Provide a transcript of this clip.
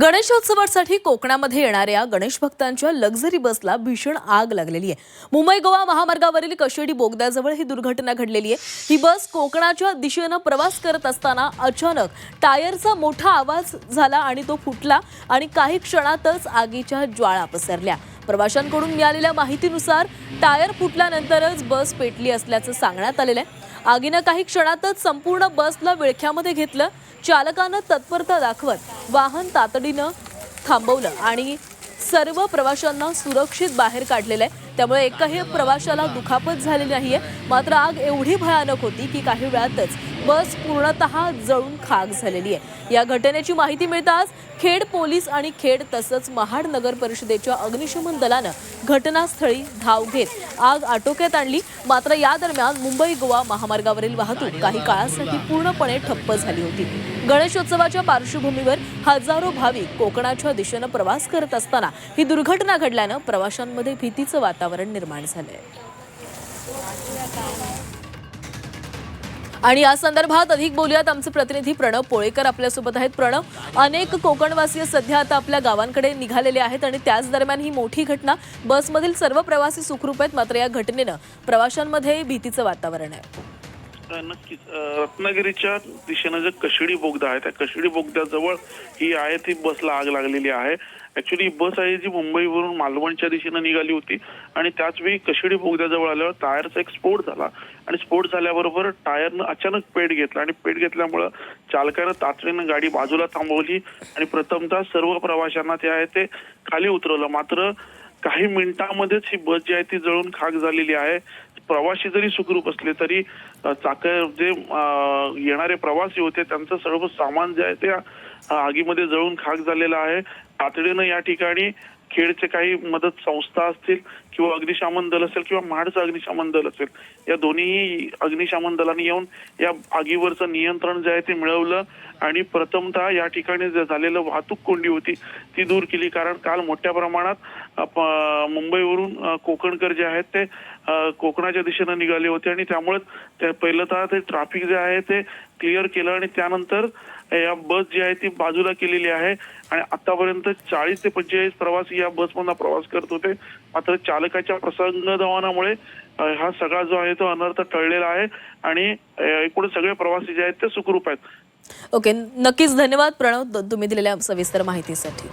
गणेशोत्सवासाठी कोकणामध्ये येणाऱ्या गणेश भक्तांच्या लक्झरी बसला भीषण आग लागलेली आहे. मुंबई गोवा महामार्गावरील कशेडी बोगद्याजवळ ही दुर्घटना घडलेली आहे. ही बस कोकणाच्या दिशेनं प्रवास करत असताना अचानक टायरचा मोठा आवाज झाला आणि तो फुटला आणि काही क्षणातच आगीच्या ज्वाळा पसरल्या. प्रवाशांकडून मिळालेल्या माहितीनुसार टायर फुटल्यानंतरच बस पेटली असल्याचं सांगण्यात आलेलं आहे. आगीनं काही क्षणातच संपूर्ण बसला विळख्यामध्ये घेतलं चालकानं तत्परता दाखवत वाहन तातडीनं थांबवलं आणि सर्व प्रवाशांना सुरक्षित बाहेर काढलेलं आहे. त्यामुळे एकाही प्रवाशाला दुखापत झाली नाहीये. मात्र आग एवढी भयानक होती की काही वेळातच बस पूर्णतः जळून खाक झालेली आहे. या घटनेची माहिती मिळताच खेड पोलीस आणि खेड तसंच महाड नगर परिषदेच्या अग्निशमन दलानं घटनास्थळी धाव घेत आग आटोक्यात आणली. मात्र या दरम्यान मुंबई गोवा महामार्गावरील वाहतूक काही काळासाठी पूर्णपणे ठप्प झाली होती. गणेशोत्सवाच्या पार्श्वभूमीवर हजारो भाविक कोकणाच्या दिशेनं प्रवास करत असताना ही दुर्घटना घडल्यानं प्रवाशांमध्ये भीतीचं वातावरण निर्माण झालंय. आणि या संदर्भात अधिक बोलूयात आमचे प्रतिनिधी प्रणव पोळेकर आपल्यासोबत आहेत. प्रणव अनेक कोकणवासीय सध्या आता आपल्या गावांकडे निघालेले आहेत आणि त्याच दरम्यान ही मोठी घटना बसमधील सर्व प्रवासी सुखरूप आहेत मात्र या घटनेनं प्रवाशांमध्ये भीतीचं वातावरण आहे. नक्कीच रत्नागिरीच्या दिशेनं जे कशिडी बोगदा आहे त्या कशिडी बोगद्याजवळ ही आहे ती बसला आग लागलेली आहे. ऍक्च्युली बस आहे जी मुंबईवरून मालवणच्या दिशेनं निघाली होती. आणि त्याच वेळी कशिडी बोगद्याजवळ आल्यावर टायरचा एक स्फोट झाला. आणि स्फोट झाल्याबरोबर टायरनं अचानक पेट घेतला. आणि पेट घेतल्यामुळं चालकानं तातडीनं गाडी बाजूला थांबवली. आणि प्रथमतः सर्व प्रवाशांना ते आहे ते खाली उतरवलं. मात्र काही मिनिटांमध्येच ही बस जी आहे ती जळून खाक झालेली आहे. प्रवासी जरी सुखरूप असले तरी चाक जे येणारे प्रवासी होते त्यांचं सर्व सामान जे आहे ते आगीमध्ये जळून खाक झालेला आहे. तातडीनं या ठिकाणी खेडचे काही मदत संस्था असतील किंवा अग्निशमन दल असेल किंवा महाडचं अग्निशमन दल असेल या दोन्ही अग्निशमन दलाने येऊन या आगीवरचं नियंत्रण जे आहे ते मिळवलं आणि प्रथमतः या ठिकाणी जे झालेलं वाहतूक कोंडी होती ती दूर केली. कारण काल मोठ्या प्रमाणात मुंबईवरून कोकणकर जे आहेत ते कोकणाच्या दिशेनं निघाले होते आणि त्यामुळे ते पहिलं तर ते ट्रॅफिक जे आहे ते क्लिअर केलं आणि त्यानंतर या बस जी आहे ती बाजूला केलेली आहे आणि आतापर्यंत चाळीस ते पंचेचाळीस प्रवासी या बसमधून प्रवास करत होते. मात्र चालकाच्या प्रसंग दवानामुळे हा सगळा जो आहे तो अनर्थ टळलेला आहे आणि एकूण सगळे प्रवासी जे आहेत ते सुखरूप आहेत. ओके नक्कीच धन्यवाद प्रणव तुम्ही दिलेल्या सविस्तर माहितीसाठी.